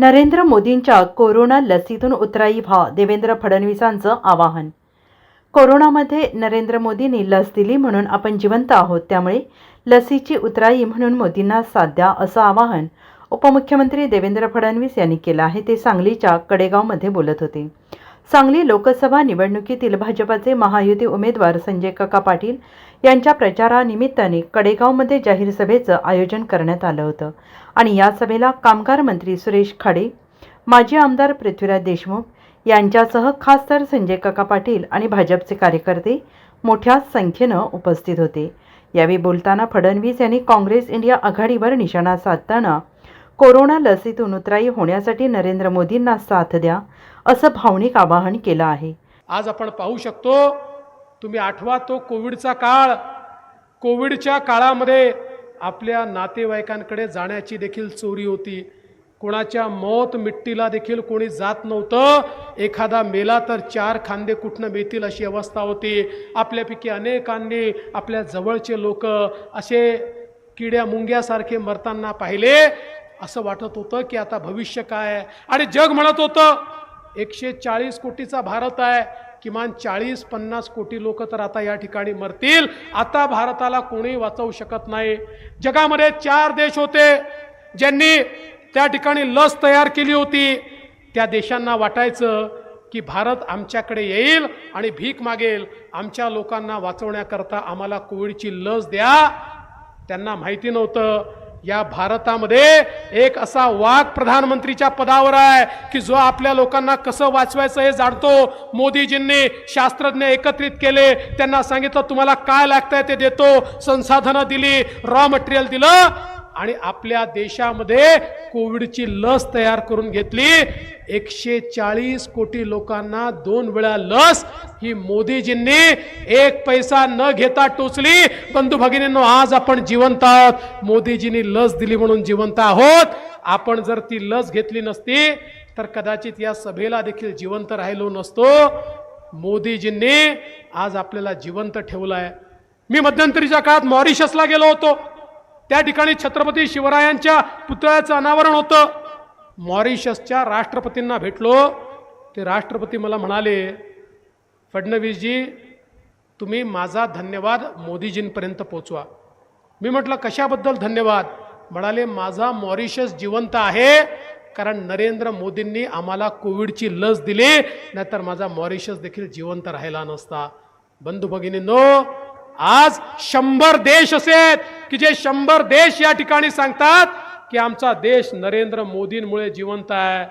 नरेंद्र मोदींच्या कोरोना लसीतून उतराई व्हा देवेंद्र फडणवीसांचं आवाहन. कोरोनामध्ये नरेंद्र मोदींनी लस दिली म्हणून आपण जिवंत आहोत त्यामुळे लसीची उतराई म्हणून मोदींना साथ द्या असं आवाहन उपमुख्यमंत्री देवेंद्र फडणवीस यांनी केलं आहे ते सांगलीच्या कडेगावमध्ये बोलत होते. सांगली लोकसभा निवडणुकीतील भाजपाचे महायुती उमेदवार संजय काका पाटील यांच्या प्रचारानिमित्ताने कडेगावमध्ये जाहीर सभेचं आयोजन करण्यात आलं होतं. आणि या सभेला कामगार मंत्री सुरेश खाडे माजी आमदार पृथ्वीराज देशमुख यांच्यासह खासदार संजय काका पाटील आणि भाजपचे कार्यकर्ते मोठ्या संख्येनं उपस्थित होते. यावेळी बोलताना फडणवीस यांनी काँग्रेस इंडिया आघाडीवर निशाणा साधताना कोरोना लसीतून उतराई होण्यासाठी नरेंद्र मोदींना साथ द्या असं भावनिक आवाहन केलं आहे. आज आपण पाहू शकतो तुम्ही आठवा तो कोविडचा काळ. कोविडच्या काळामध्ये आपल्या नातेवाईकांकडे जाण्याची देखील चोरी होती. कोणाच्या मौत मिट्टीला देखील कोणी जात नव्हतं. एखादा मेला तर चार खांदे कुठनं मिळतील अशी अवस्था होती. आपल्यापैकी अनेकांनी आपल्या जवळचे लोक असे किड्या मुंग्यासारखे मरताना पाहिले. असं वाटत होतं की आता भविष्य काय आहे? आणि जग म्हणत होतं एकशे चाळीस कोटीचा भारत आहे. किमान चाळीस पन्नास कोटी लोक तर आता या ठिकाणी मरतील. आता भारताला कोणी वाचवू शकत नाही. जगामध्ये चार देश होते ज्यांनी त्या ठिकाणी लस तयार केली होती. त्या देशांना वाटायचं की भारत आमच्याकडे येईल आणि भीक मागेल. आमच्या लोकांना वाचवण्याकरता आम्हाला कोविडची लस द्या. त्यांना माहिती नव्हतं. या भारतामध्ये एक असा वाघ प्रधानमंत्रीच्या पदावर आहे की जो आपल्या लोकांना कसं वाचवायचं हे जाणतो. मोदीजींनी शास्त्रज्ञ एकत्रित केले. त्यांना सांगितलं तुम्हाला काय लागतंय ते देतो. संसाधनं दिली रॉ मटेरियल दिलं. आणि आपल्या देशामध्ये कोविडची लस तयार करून घेतली. एकशे चाळीस कोटी लोकांना दोन वेळा लस ही मोदीजींनी. एक पैसा न घेता टोचली. बंधू भगिनींनो आज आपण जिवंत आहोत. मोदीजींनी लस दिली म्हणून जिवंत आहोत. आपण जर ती लस घेतली नसती तर कदाचित या सभेला देखील जिवंत राहिलो नसतो. मोदीजींनी आज आपल्याला जिवंत ठेवलं आहे मी मध्यंतरीच्या काळात मॉरिशसला गेलो होतो. त्या ठिकाणी छत्रपती शिवरायांच्या पुतळ्याचं अनावरण होतं. मॉरिशसच्या राष्ट्रपतींना भेटलो. ते राष्ट्रपती मला म्हणाले फडणवीसजी तुम्ही माझा धन्यवाद मोदीजींपर्यंत पोचवा. मी म्हटलं कशाबद्दल धन्यवाद? म्हणाले माझा मॉरिशस जिवंत आहे कारण नरेंद्र मोदींनी आम्हाला कोविडची लस दिली नाहीतर माझा मॉरिशस देखील जिवंत राहिला नसता. बंधू भगिनींनो आज शंभर देश असेल की जे शंभर देश या ठिकाणी सांगतात की आमचा देश नरेंद्र मोदींमुळे जिवंत आहे.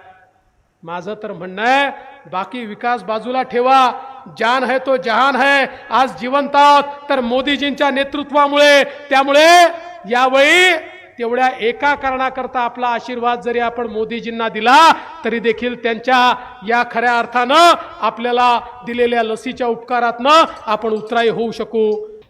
माझं तर म्हणणं आहे बाकी विकास बाजूला ठेवा. जान है तो जहान है आज जिवंत आहोत. तर मोदीजींच्या नेतृत्वामुळे त्यामुळे यावेळी तेवढ्या एका कारणाकरता आपला आशीर्वाद जरी आपण मोदीजींना दिला तरी देखील त्यांच्या या खऱ्या अर्थानं आपल्याला दिलेल्या लसीच्या उपकारातनं आपण उतराई होऊ शकू.